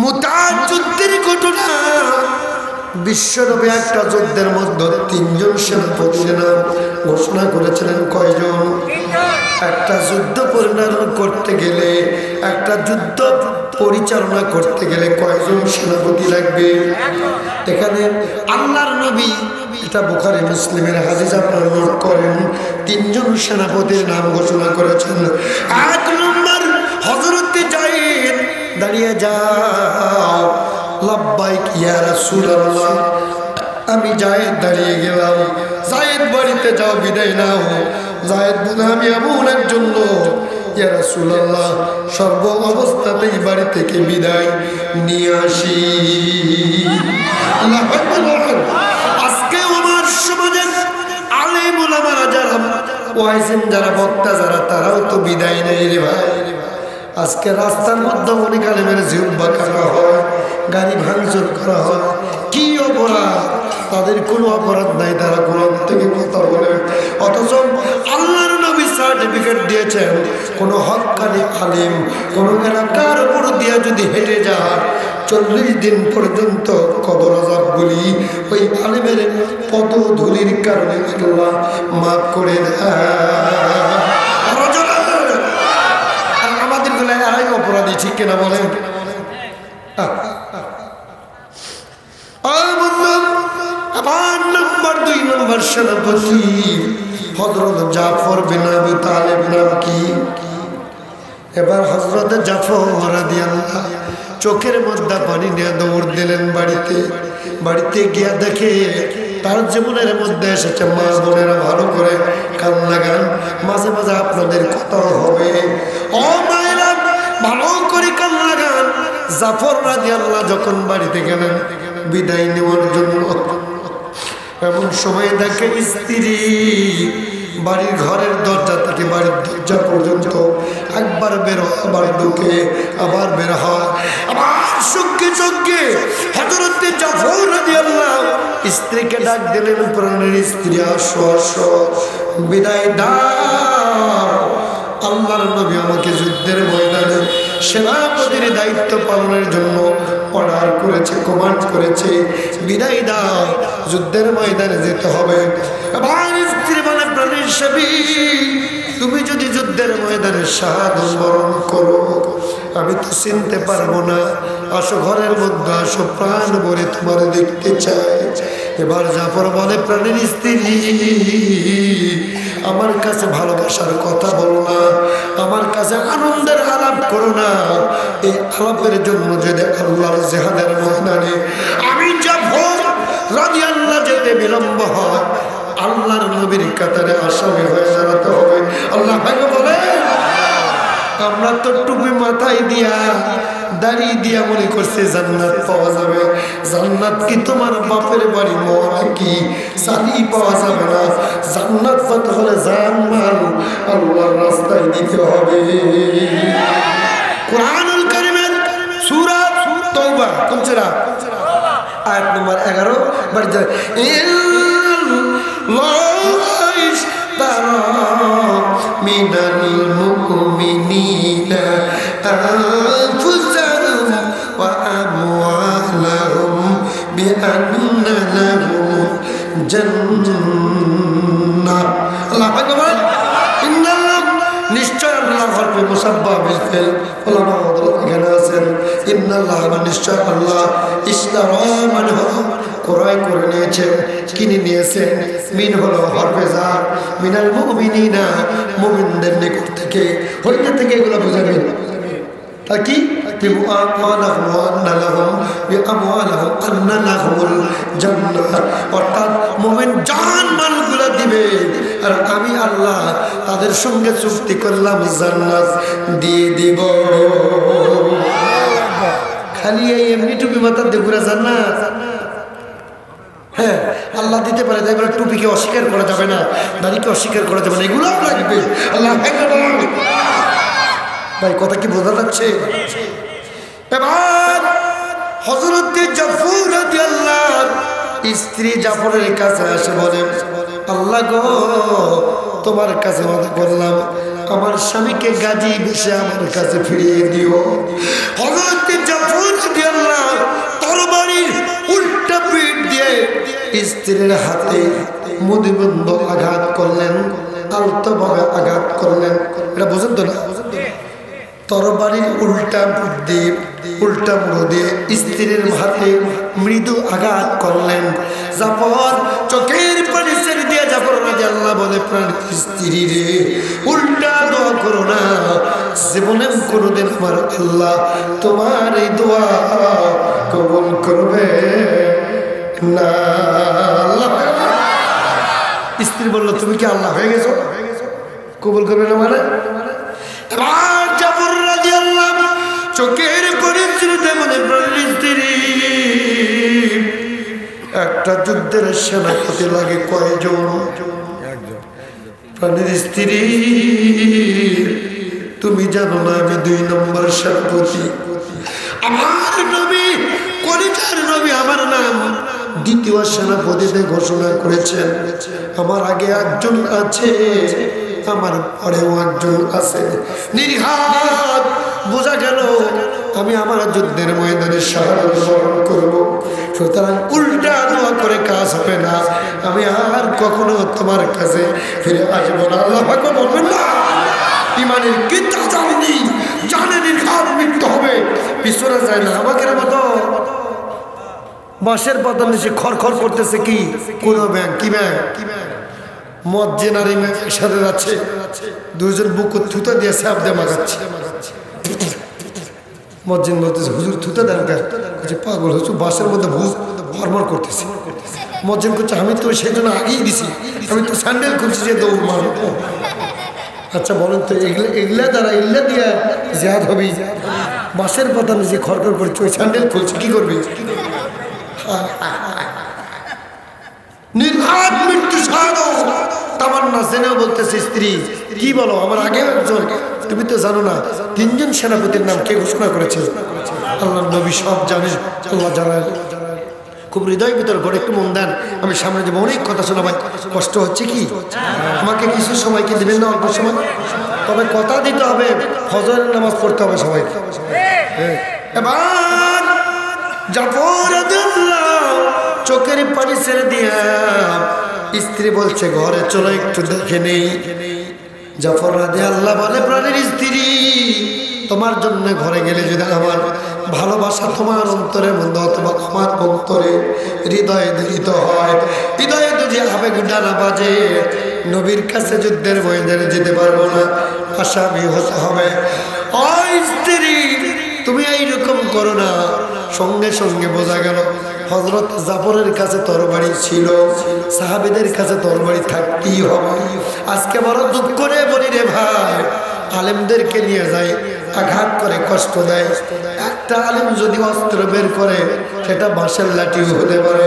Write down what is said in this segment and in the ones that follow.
মুতার যুদ্ধের ঘটনা। বিশ্বরূপে একটা যুদ্ধের মধ্যে তিনজন সেনাপতির নাম ঘোষণা করেছিলেন কয়জন? একটা যুদ্ধ পরিচালনা করতে গেলে, একটা যুদ্ধ পরিচালনা করতে গেলে কয়জন সেনাপতি লাগবে? এখানে আল্লাহর নবী, এটা বুখারি মুসলিমের আপনারা নোট করেন, তিনজন সেনাপতির নাম ঘোষণা করেছেন। এক দাঁড়িয়ে যাও। লাব্বাইক, ইয়া রাসূলুল্লাহ। আমি জায়েদ দাঁড়িয়ে গেলাম। জায়েদ বাড়িতে যাও, বিদায় নাও। জায়েদ বলে, আমি এমন একজন লোক। ইয়া রাসূলুল্লাহ, সর্ব অবস্থাতেই বাড়ি থেকে বিদায় নিয়ে আসি। আজকে আমার সমাজের আলেম ওলামারা যারা ওয়াইসেন যারা, বক্তা যারা, তারাও তো বিদায় নেই রে ভাই। আজকে রাস্তার মধ্যে অনেক আলেমের জিব্বা কাটা হয়, গাড়ি ভাঙচুর করা হয়। কি অপরাধ? তাদের কোনো অপরাধ নাই, তারা কোরআন থেকে কথা বলে। অথচ আল্লাহর নবী সার্টিফিকেট দিয়েছেন, কোনো হকানি আলিম, কোনো এলাকার উপর দিয়ে যদি হেঁটে যায়, চল্লিশ দিন পর্যন্ত কবর আজাবগুলি ওই আলিমের পদ ধুলির কারণে আল্লাহ মাফ করে দেয় আরও জোরে। আর আমাদের গুলায় আড়াই অপরাধী ঠিক কিনা রাদিয়াল্লাহ চোখের মধ্যে পানি নিয়ে দৌড় দিলেন বাড়িতে। বাড়িতে গিয়া দেখে তার জীবনের মধ্যে এসেছে, মা বোনেরা ভালো করে কান লাগান মাঝে মাঝে আপনাদের কথা হবে। ও ভালো করে কান লাগান। জাফর রাজি আল্লাহ যখন বাড়িতে গেলেন, বিদায় নেওয়ার জন্য এমন সময় দেখে স্ত্রী বাড়ির ঘরের দরজা থেকে বাড়ির দরজা পর্যন্ত একবার বের হয়, আবার ঢুকে, আবার বের হয়। আবার সঙ্গে সঙ্গে হজরতে জাফর রাজি আল্লাহ স্ত্রীকে ডাক দিলেন, প্রাণের স্ত্রী আসো। বিদায় দাও। আল্লাহর নবী আমাকে যুদ্ধের ময়দানে সেনাপতির দায়িত্ব পালনের জন্য অর্ডার করেছে কমান্ড করেছে। বিদায় দাও, যুদ্ধের ময়দানে যেতে হবে। তুমি যদি যুদ্ধের ময়দানে সাহায্য স্মরণ করো, আমি তো চিনতে পারব না। আসো ঘরের মধ্যে, আসো প্রাণ ভরে তোমার দেখতে চাই। এবার জাফর বলে, প্রাণীর স্ত্রী, আমার কাছে ভালোবাসার কথা বলো না, আমার কাছে আনন্দের আলাপ করো না। এই আলাপের জন্য যদি আল্লাহর জেহাদের ময়দানে আমি জাফর রাজি আল্লাহ যেতে বিলম্ব হয়, আল্লাহর নবীর কাতারে আসামি হয়ে দাঁড়াতে হবে। আল্লাহ ভাই বলে আমরা তো টুপি মাথায় দিয়া দাঁড়িয়ে দিয়া মনে করছে জান্নাত পাওয়া যাবে। জান্নাত কি তোমার বাপের বাড়ি মহা কি? সালি পাওয়া যাবে না। জান্নাত পাতে হলে জান মাল আল্লাহর রাস্তায় দিতে হবে। কোরআনুল কারিমের সূরা তওবা, কোন সূরা? আয়াত নম্বর এগারো। বাড়ি যায় من المؤمنين أنفسهم وأموالهم بأن لهم جنة الله أكبر إن الله নিশ্চয় আল্লাহ হরফে মুসাব্বা বিল ফিল ওলামা হযরত এখানে আছেন ইন্নাল্লাহ মানে নিশ্চয় আল্লাহ ইসলাম মানে হলো ক্রয় করে নিয়েছেন, কিনে নিয়েছেন। মিন হলো হরফেজার মিনাল মুমিনিনা, মুমিনদের নিকট থেকে। হইতে থেকে এগুলো বোঝাবেন। আর কি? অর্থাৎ আর আমি আল্লাহ তাদের সঙ্গে চুক্তি করলাম, জান্নাত দিয়ে দিব। খালি এই এমনি টুপি মাথা দেবুরা জান্নাত হ্যাঁ আল্লাহ দিতে পারে, তাই বলে টুপিকে অস্বীকার করা যাবে না দাড়িকে অস্বীকার করা যাবে না এগুলো লাগবে। আল্লাহ ভাই, কথা কি বোঝা যাচ্ছে? এবার হজরত জাফর আল্লাহর স্ত্রী জাফরের কাছে আসে বলে, আল্লাহ গো, তোমার কাছে মনে করলাম, আমার স্বামীকে গাজী বসে আমার কাছে ফিরিয়ে দিও। হজরত জাফর স্ত্রীর হাতে মুদিবন্ধ আঘাত করলেন, আলতোভাবে আঘাত করলেন। এটা বুঝেন তো না? তরবারির উল্টা বুদ্ধি, উল্টা মুড়ো স্ত্রীর হাতে মৃদু আঘাত করলেন। জাফর চোখের পানি ছেড়ে দিয়ে জাফর আল্লাহ বলে, প্রাণ স্ত্রী রে, উল্টা দোয়া করো না। জীবনে কোনোদিন আমার আল্লাহ তোমার এই দোয়া কি আল্লাহ, হয়ে গেছো? কবুল করবে না মানে? চোখের পরিচিতে মনে স্ত্রী। একটা যুদ্ধের সেনাপতি লাগে কয়জন? প্রাণের স্ত্রী। তুমি জানো না আমি দুই নম্বর সেনাপতি। আমার নবী, কলিজার নবী, আমার নাম দ্বিতীয় সেনাপতিতে ঘোষণা করেছেন, আমার আগে একজন আছে, আমার পরেও একজন আছে। নির্ঘাত বোঝা গেল, আমি আমার যুদ্ধের ময়দানে সাহায্য গ্রহণ করব। সুতরাং উল্টা দোয়া করে কাজ হবে না। আমি আর কখনো তোমার কাছে ফিরে আসব না। আল্লাহ বলবেন না, ইমানের কিতা জানেনি জানে নির্ঘাত মৃত্যু হবে। পিছনে যায় না আমাকে মতো। বাঁশের পাতার নিচে খড়খড় করতেছে কি? কোন ব্যাংক কি ব্যাংক মদ জেনারি একসাথে যাচ্ছে। দুজন বুকুর থুতা দিয়ে স্যাপ দিয়ে মাগাচ্ছে। মজ্জিন বলতেছে, হুজুর থুতা দেন কে পাগল, হুজুর বাসের মধ্যে ভূত ভরমর করতেছে। মজ্জিন করছে আমি তো সেই জন্য আগেই দিছি। আমি তো স্যান্ডেল খুলছি যে দৌড় মারবো। আচ্ছা বলেন তো, এগুলা এগুলা দ্বারা এগুলা দিয়ে জেহাদ হবি বাসের পাতা নিচে খড়খড় করছে, ওই স্যান্ডেল খুলছে, কি করবি? নির্ঘাত মৃত্যু তামান্না জেনেও বলতেছে, স্ত্রী, কি বলো, আমার আগে একজন? তুমি তো জানো না, তিনজন সেনাপতির নাম কে ঘোষণা করেছে? আল্লাহ নবী সব জানে জানায়। খুব হৃদয় ভিতর ঘরে একটু মন দেন। আমি সামনে যাব, অনেক কথা শোনাবাই কষ্ট হচ্ছে কি? আমাকে কিছু সময় কি দেবেন না অল্প সময়? তবে কথা দিতে হবে, ফজরের নামাজ পড়তে হবে সবাইকে। এবার জাফর চোখের পানি ছেড়ে দিয়া স্ত্রী বলছে, ঘরে চলো, একটু দেখে নেই। জাফর রাধে আল্লাহ বলে, প্রাণের স্ত্রী, তোমার জন্য ঘরে গেলে যদি আমার ভালোবাসা তোমার অন্তরের মধ্যে অথবা আমার অন্তরে হৃদয়ে দিলিত হয়, হৃদয়ে যদি আবেগ ডানা বাজে, নবীর কাছে যুদ্ধের ময়দানে যেতে পারব না, আসামি হতে হবে। ও স্ত্রী, তুমি এইরকম করো না। সঙ্গে সঙ্গে বোঝা গেল হজরত জাফরের কাছে তরবারি ছিল, সাহাবিদের কাছে তরবারি থাকতেই হবে। আজকে বড় দুঃখ করে বলি রে ভাই, আলেমদেরকে নিয়ে যায়, আঘাত করে, কষ্ট দেয়। একটা আলেম যদি অস্ত্র বের করে, সেটা বাঁশের লাঠিও হতে পারে,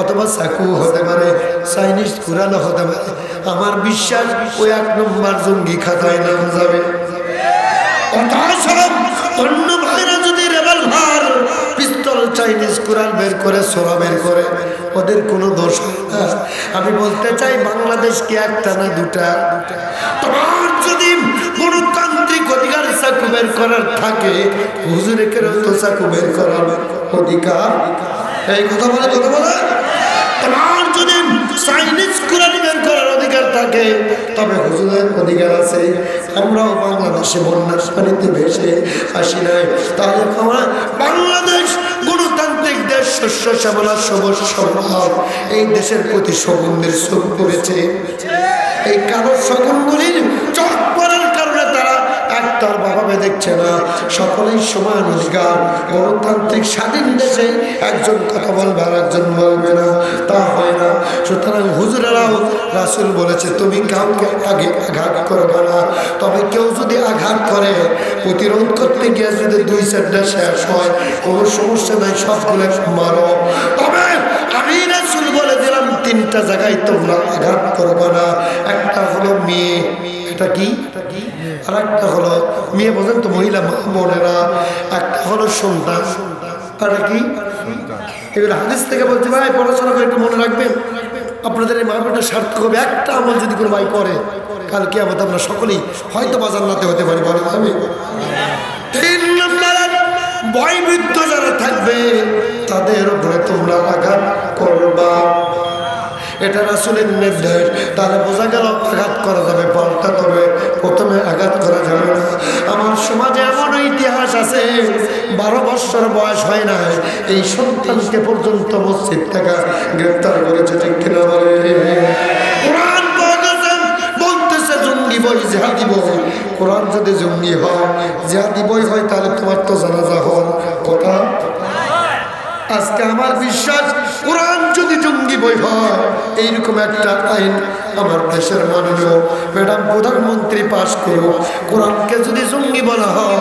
অথবা চাকু হতে পারে, চাইনিজ কুরানো হতে পারে। আমার বিশ্বাস, ওই এক নম্বর জঙ্গি খাতায় নাম যাবে। অন্য ভাইরা চাইনিজ কুরান বের করে, সোরা বের করে, ওদের কোনো দোষ আমি বলতে চাই, বাংলাদেশ কি একটা না দুটা? তোমার যদি গণতান্ত্রিক অধিকার চাকু বের করার থাকে হুজুরের তো চাকু বের করার অধিকার। এই কথা বলে কথা বলে। তোমার যদি চাইনিজ কোরআন বের করার অধিকার থাকে, তবে হুজুরের অধিকার আছে। আমরাও বাংলাদেশে বন্যার পানিতে ভেসে আসি নাই। তাহলে আমরা দেশ শস্য শ্যামলা সবুজ সম্ভব এই দেশের প্রতি সগুনদের চোখ করেছে এই কারও শকুনগুলির একটার ভাবে দেখছে না। সকলেই সমান অধিকার গণতান্ত্রিক স্বাধীন দেশে একজন কথা বলবে আর একজন বলবে না। তা হয় না। সুতরাং হুজুরেরাও রাসুল বলেছে, তুমি কাউকে আগে আঘাত করবে না। তবে কেউ যদি আঘাত করে, প্রতিরোধ করতে গিয়ে যদি দুই চারটা শেষ হয়, কোনো সমস্যা নাই, সবগুলো মারো তবে আমি রাসুল বলে দিলাম, তিনটা জায়গায় তোমরা আঘাত করবে না। একটা হলো মেয়ে এটা কি? আর একটা হলো, মেয়ে বলেন তো মহিলা মা, বোনেরা, একটা হলো সন্তান। আর কি? এগুলো হাদিস থেকে বলছে, ভাই, পড়াশোনা করে একটু মনে রাখবেন। আপনাদের এই মাহবুবটা সার্থক হবে। একটা আমল যদি কোনো ভাই করে কালকে আমাদের আমরা সকলেই হয়তো বাজার নাতে হতে পারি বলে আমি। তিন নম্বর, বয়বৃদ্ধ যারা থাকবে, তাদের উপরে তোমরা আঘাত করবা। এটা রাসুলের নির্দেশ। তাহলে বোঝা গেল আঘাত করা যাবে পাল্টা তবে প্রথমে আঘাত করা যাবে আমার সমাজে এমন ইতিহাস আছে, বারো বছর বয়স হয় না, এই সন্তানকে পর্যন্ত মসজিদ থেকে গ্রেপ্তার করেছে, ঠিক কিনা বলে? আজকে আমার বিশ্বাস, কোরআন যদি জঙ্গি বই হয় এইরকম একটা আইন আমার দেশের মাননীয় ম্যাডাম প্রধানমন্ত্রী পাশ করুক কোরআনকে যদি জঙ্গি বলা হয়,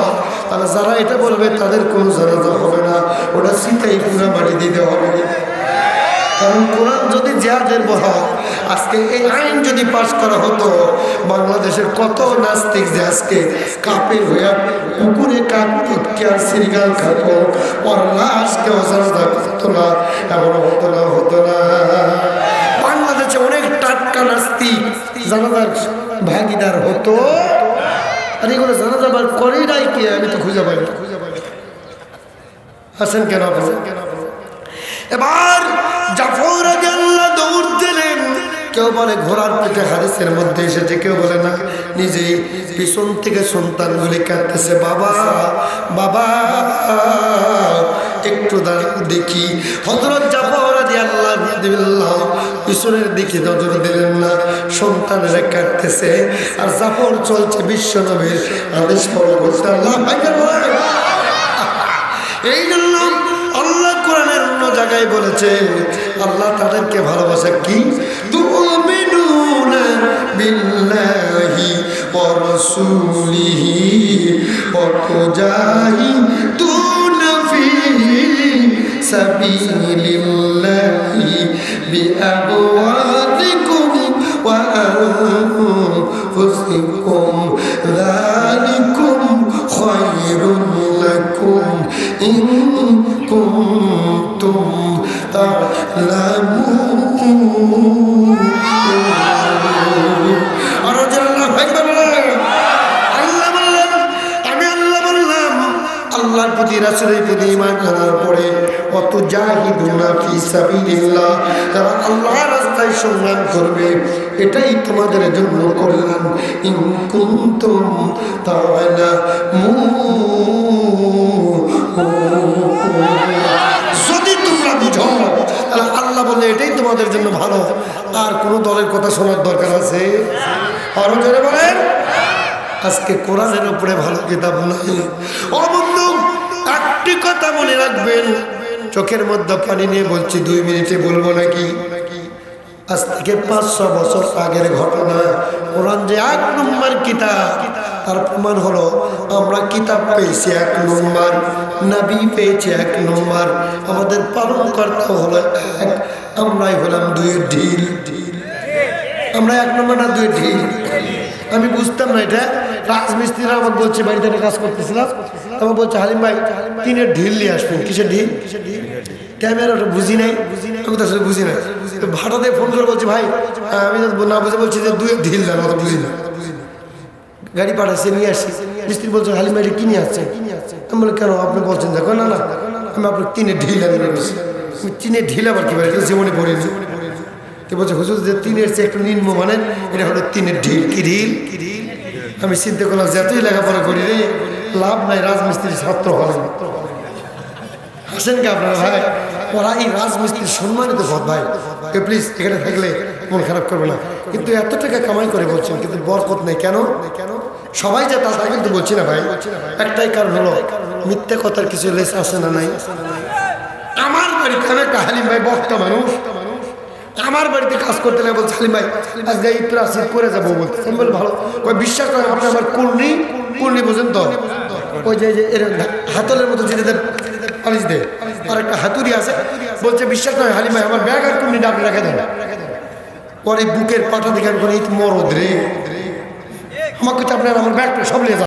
তাহলে যারা এটা বলবে তাদের কোনো জানাজা হবে না। ওটা শীতাই পুরা মাটি দিতে হবে। কারণ কোরআন যদি জেহাদের হয়, আজকে এই আইন যদি পাশ করা হতো, বাংলাদেশের কত নাস্তিক যে আজকে কাপের হয়ে কুকুরে কাক আর সিরিগাল খাতো ওর কেউ জানাজা করতো না। এমন হতো আর এগুলো জানাজা বার করেই নাই কি? আমি তো খুঁজে পাই না আসেন কেন এবার জাফর দৌড় দিলেন। কেউ বলে ঘোড়ার পিঠে হাদিসের মধ্যে এসেছে, কেউ বলে না। নিজে পিছন থেকে সন্তানগুলি কাঁদতেছে, বাবা বাবা একটু দেখি। হজরত জাফর আল্লাহ পিছনের দিকে নজর দিলেন না, সন্তানেরা কাটতেছে আর জাফর চলছে বিশ্ব নবীর আদেশ আল্লাহ এই জন্য আল্লাহ কোরআনের অন্য জায়গায় বলেছে, আল্লাহ তাদেরকে ভালোবাসে কি? বিল্লাহি তুজাহিদুনা ফি সাবিলিল্লাহি বিআমওয়ালিকুম ওয়া আনফুসিকুম যালিকুম খায়রুন লাকুম ইন কুনতুম তা'লামুন রাসূলের প্রতি ঈমান আনার পরে অত জাহিদুনা ফি সাবিলিল্লাহ যারা আল্লাহর রাস্তায় সংগ্রাম করবে। এটাই তোমাদের জন্য কল্যাণ। ইন কুনতুম তা'লামুন যদি তোমরা বুঝো, তাহলে আল্লাহ বলে এটাই তোমাদের জন্য ভালো। আর কোনো দলের কথা শোনার দরকার আছে? আরও জোরে বলেন। আজকে কোরআনের উপরে ভালো কিতাব নাই। কথা মনে রাখবেন। চোখের মধ্যে পানি নিয়ে বলছি, দুই মিনিটে বলব নাকি? আজ থেকে পাঁচশো বছর আগের ঘটনা। কোরআন যে এক নম্বর কিতাব, তার প্রমাণ হলো, আমরা কিতাব পেয়েছি এক নম্বর, নাবি পেয়েছি এক নম্বর, আমাদের পালন কর্তা হলো এক, আমরাই হলাম দুই ঢিল। আমরা এক নম্বর না দুই ঢিল? আমি বুঝতাম না এটা। রাজমিস্ত্রিরা আমাকে বলছে, বাড়িতে কাজ করতেছিলাম। আমার বলছে, হালিম ভাই, তিনের ঢিল নিয়ে আসবেন কিসের ঢিল? ক্যামেরা ওটা বুঝি নাই। আমি তো আসলে বুঝি না ভাড়া দিয়ে ফোন করে বলছি, ভাই আমি না বুঝে বলছি যে দুই ঢিল দেন, অত বুঝি না। গাড়ি পাঠাচ্ছে নিয়ে আসি। মিস্ত্রি বলছে, হালিম ভাই কি নিয়ে আসছে? আমি বলি, কেন, আপনি বলছেন, দেখো না না। আমি আপনার তিনের ঢিল আনি বলছি। আমি তিনের ঢিল আবার কি বলে জীবনে পড়িনি তো বলছে, হুজুর, যে তিনের চেয়ে একটু নিম্ন মানে এটা হলো তিনের ঢিল। কি ঢিল? আমি চিন্তা করলাম, যে এতই লেখাপড়া করি রে লাভ নাই, রাজমিস্ত্রির ছাত্র হলে হাসেন কি আপনারা, ভাই? ওরা এই রাজমিস্ত্রির সম্মানিত পদ, ভাই। প্লিজ এখানে থাকলে মন খারাপ করবে না। কিন্তু এত টাকা কামাই করে বলছেন, কিন্তু বরকত নেই। কেন? কেন সবাই যে তা কিন্তু বলছি না, ভাই। একটাই কারণ হলো, মিথ্যে কথার কিছু লেস আছে না নাই? আমার বাড়িতে আমি একটা হালিম ভাই, বক্তা মানুষ। আমার বাড়িতে কাজ করতে লাগে বলছে, হালিম ভাই, আজকে প্রাচীর করে যাব বলতে বলি ভালো। বিশ্বাস করে আপনি আমার কুর্নি কুর্নি বুঝেন তো? ওই যে হাতলের মতো যেটা পালিশ দেয়। আর একটা হাতুড়ি আছে, বলছে, বিশ্বাস নয়, হালিম আমার ব্যাগ আর কুর্নিটা আপনি রেখে দেন। পরে বুকের পাটা দেখে আমি মরদ রে। আমাকে আপনার আমার ব্যাগটা সব নিয়ে।